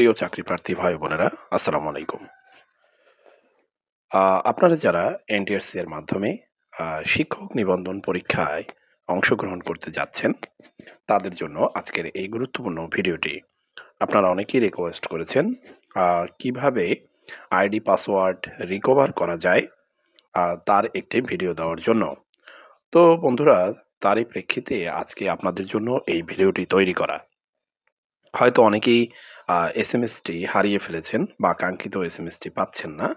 প্রিয় চাকরি প্রার্থী ভাই বোনেরা, আসসালামু আলাইকুম। আপনারা যারা এনটিআরসি এর মাধ্যমে শিক্ষক নিবন্ধন পরীক্ষায় অংশগ্রহণ করতে যাচ্ছেন, তাদের জন্য আজকের এই গুরুত্বপূর্ণ ভিডিওটি আপনারা অনেকেই রিকোয়েস্ট করেছেন কীভাবে আইডি পাসওয়ার্ড রিকভার করা যায় তার একটি ভিডিও দেওয়ার জন্য। তো বন্ধুরা, তারই প্রেক্ষিতে আজকে আপনাদের জন্য এই ভিডিওটি তৈরি করা। হয়তো অনেকেই এস এম এসটি হারিয়ে ফেলেছেন বা কাঙ্ক্ষিত এস এম এসটি পাচ্ছেন না।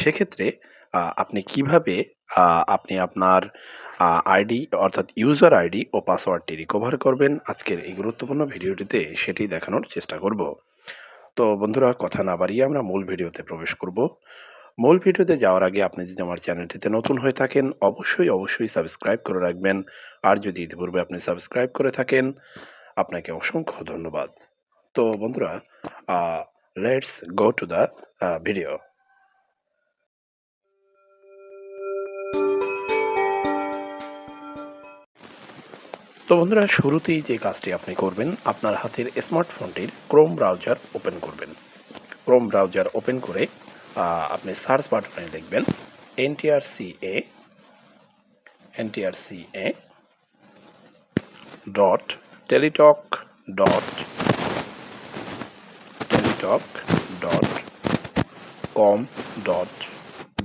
সেক্ষেত্রে আপনি কীভাবে আপনি আপনার আইডি অর্থাৎ ইউজার আইডি ও পাসওয়ার্ডটি রিকভার করবেন? আজকের এই গুরুত্বপূর্ণ ভিডিওটিতে সেটি দেখানোর চেষ্টা করব। তো বন্ধুরা, কথা না বাড়িয়ে আমরা মূল ভিডিওতে প্রবেশ করব। মূল ভিডিওতে যাওয়ার আগে আপনি যদি আমার চ্যানেলটিতে নতুন হয়ে থাকেন, অবশ্যই অবশ্যই সাবস্ক্রাইব করে রাখবেন। আর যদি ইতিপূর্বে আপনি সাবস্ক্রাইব করে থাকেন আপনাকে অসংখ্য ধন্যবাদ। তো বন্ধুরা let's go to the video তো বন্ধুরা, শুরুতেই যে কাজটি আপনি করবেন, আপনার হাতের স্মার্টফোনটির ক্রোম ব্রাউজার ওপেন করবেন। ক্রোম ব্রাউজার ওপেন করে আপনি সার্চ বাটনে লিখবেন NTRCA NTRCA dot Teletalk dot Teletalk dot com dot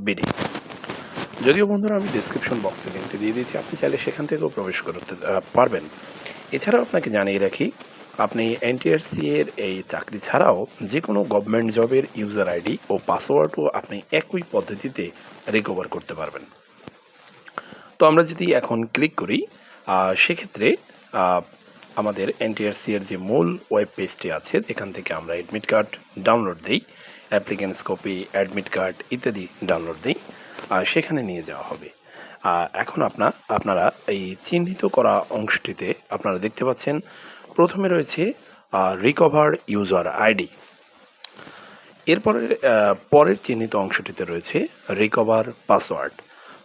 BD. যদিও বন্ধুরা, আমি ডিসক্রিপশন বক্সে লিঙ্কটি দিয়ে দিয়েছি, আপনি চাইলে সেখান থেকেও প্রবেশ করতে পারবেন। এছাড়াও আপনাকে জানিয়ে রাখি, আপনি এনটিআরসি এর এই চাকরি ছাড়াও যে কোনো গভর্নমেন্ট জবের ইউজার আইডি ও পাসওয়ার্ডও আপনি একই পদ্ধতিতে রিকভার করতে পারবেন। তো আমরা যদি এখন ক্লিক করি সেক্ষেত্রে আমাদের এনটিআরসি এর যে মূল ওয়েব পেজটি আছে, যেখান থেকে আমরা অ্যাডমিট কার্ড ডাউনলোড দিই অ্যাপ্লিকেন্টস কপি অ্যাডমিট কার্ড ইত্যাদি ডাউনলোড দিই, আর সেখানে নিয়ে যাওয়া হবে। এখন আপনার আপনারা এই চিহ্নিত করা অংশটিতে আপনারা দেখতে পাচ্ছেন, প্রথমে রয়েছে রিকভার ইউজার আইডি এরপরে পরের চিহ্নিত অংশটিতে রয়েছে রিকভার পাসওয়ার্ড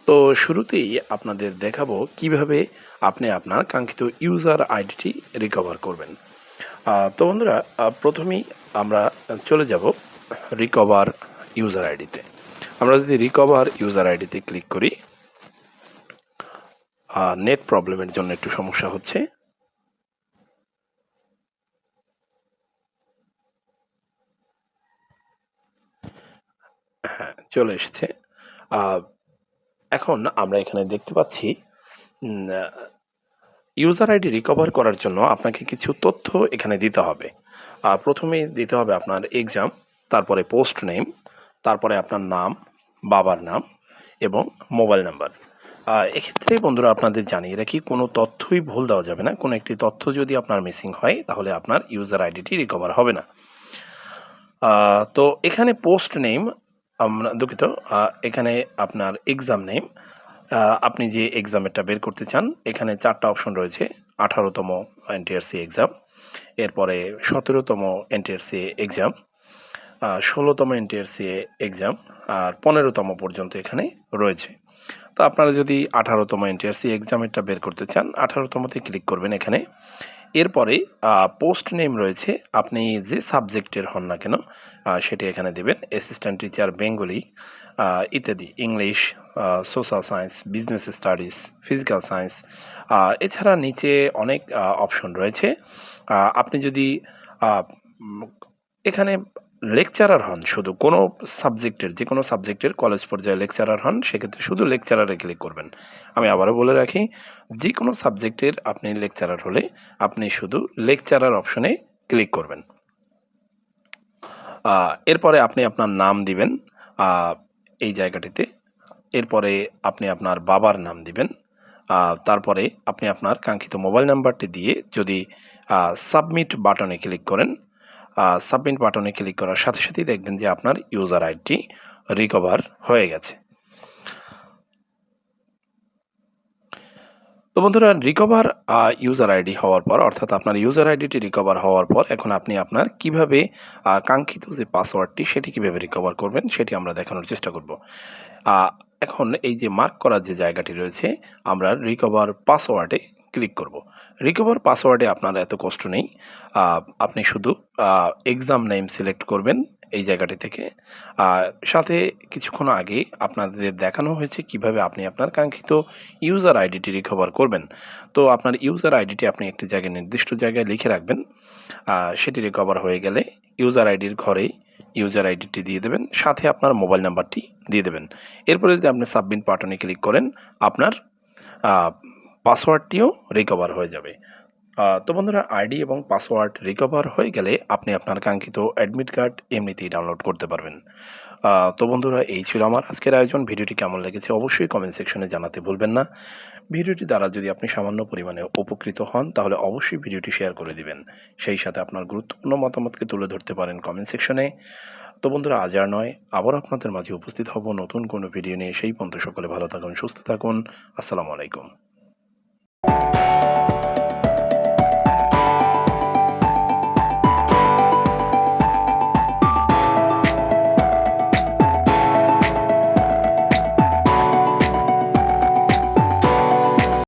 তো শুরুতেই আপনাদের দেখাবো কীভাবে আপনি আপনার কাঙ্ক্ষিত ইউজার আইডিটি রিকভার করবেন। তো বন্ধুরা প্রথমেই আমরা চলে যাব রিকভার ইউজার আইডিতে আমরা যদি রিকভার ইউজার আইডিতে ক্লিক করি নেট প্রবলেমের জন্য একটু সমস্যা হচ্ছে। হ্যাঁ চলে এসেছে। এখন আমরা এখানে দেখতে পাচ্ছি ইউজার আইডি রিকভার করার জন্য আপনাকে কিছু তথ্য এখানে দিতে হবে। আহ, প্রথমে দিতে হবে আপনার এক্সাম তারপরে পোস্ট নেম তারপরে আপনার নাম বাবার নাম এবং মোবাইল নাম্বার এক্ষেত্রে বন্ধুরা আপনাদের জানিয়ে রাখি কোনো তথ্যই ভুল দেওয়া যাবে না। কোনো একটি তথ্য যদি আপনার মিসিং হয় তাহলে আপনার ইউজার আইডিটি রিকভার হবে না। তো এখানে পোস্ট নেম আমরা দুঃখিত এখানে আপনার এক্সাম নেম আপনি যে এক্সামেরটা বের করতে চান, এখানে চারটা অপশন রয়েছে, আঠারোতম এনটিআরসি এক্সাম এরপরে সতেরোতম এনটিআরসি এক্সাম ষোলোতম এনটিআরসি এক্সাম আর পনেরোতম পর্যন্ত এখানে রয়েছে। তো আপনারা যদি আঠারোতম এনটিআরসি এক্সামেরটা বের করতে চান, আঠারোতমতে ক্লিক করবেন এখানে। এরপরে পোস্ট নেম রয়েছে, আপনি যে সাবজেক্টের হন না কেন সেটি এখানে দেবেন অ্যাসিস্ট্যান্ট টিচার বেঙ্গলি ইত্যাদি English social science business studies physical science এছাড়া নিচে অনেক অপশন রয়েছে আপনি যদি এখানে লেকচারার হন, শুধু কোনো সাবজেক্টের যে কোনো সাবজেক্টের কলেজ পর্যায়ে লেকচারার হন, সেক্ষেত্রে শুধু লেকচারারে ক্লিক করবেন। আমি আবারও বলে রাখি, যে কোনো সাবজেক্টের আপনি লেকচারার হলে আপনি শুধু লেকচারার অপশনে ক্লিক করবেন। এরপরে আপনি আপনার নাম দিবেন এই জায়গাটিতে। এরপরে আপনি আপনার বাবার নাম দিবেন তারপরে আপনি আপনার কাঙ্ক্ষিত মোবাইল নাম্বারটি দিয়ে যদি সাবমিট বাটনে ক্লিক করেন সাবমিট বাটনে ক্লিক করার সাথে সাথেই দেখবেন যে আপনার ইউজার আইডি রিকভার হয়ে গেছে। তো বন্ধুরা রিকভার ইউজার আইডি হওয়ার পর, অর্থাৎ আপনার ইউজার আইডিটি রিকভার হওয়ার পর, এখন আপনি আপনার কীভাবে কাঙ্ক্ষিত যে পাসওয়ার্ডটি সেটি কীভাবে রিকভার করবেন, সেটি আমরা দেখানোর চেষ্টা করব। এখন এই যে মার্ক করার যে জায়গাটি রয়েছে, আমরা রিকভার পাসওয়ার্ডে ক্লিক করব। রিকভার পাসওয়ার্ডে আপনার এত কষ্ট নেই। আপনি শুধু এক্সাম নেম সিলেক্ট করবেন এই জায়গাটি থেকে। সাথে কিছুক্ষণ আগে আপনাদের দেখানো হয়েছে কীভাবে আপনি আপনার কাঙ্ক্ষিত ইউজার আইডিটি রিকভার করবেন। তো আপনার ইউজার আইডিটি আপনি একটি জায়গায়, নির্দিষ্ট জায়গায় লিখে রাখবেন। সেটি রিকভার হয়ে গেলে ইউজার আইডির ঘরেই ইউজার আইডিটি দিয়ে দেবেন। সাথে আপনার মোবাইল নাম্বারটি দিয়ে দেবেন। এরপরে যদি আপনি সাবমিট বাটনে ক্লিক করেন, আপনার পাসওয়ার্ডটিও রিকভার হয়ে যাবে। তো বন্ধুরা, আইডি এবং পাসওয়ার্ড রিকভার হয়ে গেলে আপনি আপনার কাঙ্ক্ষিত অ্যাডমিট কার্ড এমনিতেই ডাউনলোড করতে পারবেন। তো বন্ধুরা, এই ছিল আমার আজকের আয়োজন। ভিডিওটি কেমন লেগেছে অবশ্যই কমেন্ট সেকশনে জানাতে ভুলবেন না। ভিডিওটি দ্বারা যদি আপনি সামান্য পরিমাণে উপকৃত হন, তাহলে অবশ্যই ভিডিওটি শেয়ার করে দিবেন। সেই সাথে আপনার গুরুত্বপূর্ণ মতামতকে তুলে ধরতে পারেন কমেন্ট সেকশনে তো বন্ধুরা, আজ আর নয়। আবার আপনাদের মাঝে উপস্থিত হব নতুন কোনো ভিডিও নিয়ে। সেই পর্যন্ত সকলে ভালো থাকুন, সুস্থ থাকুন। আসসালামু আলাইকুম। you.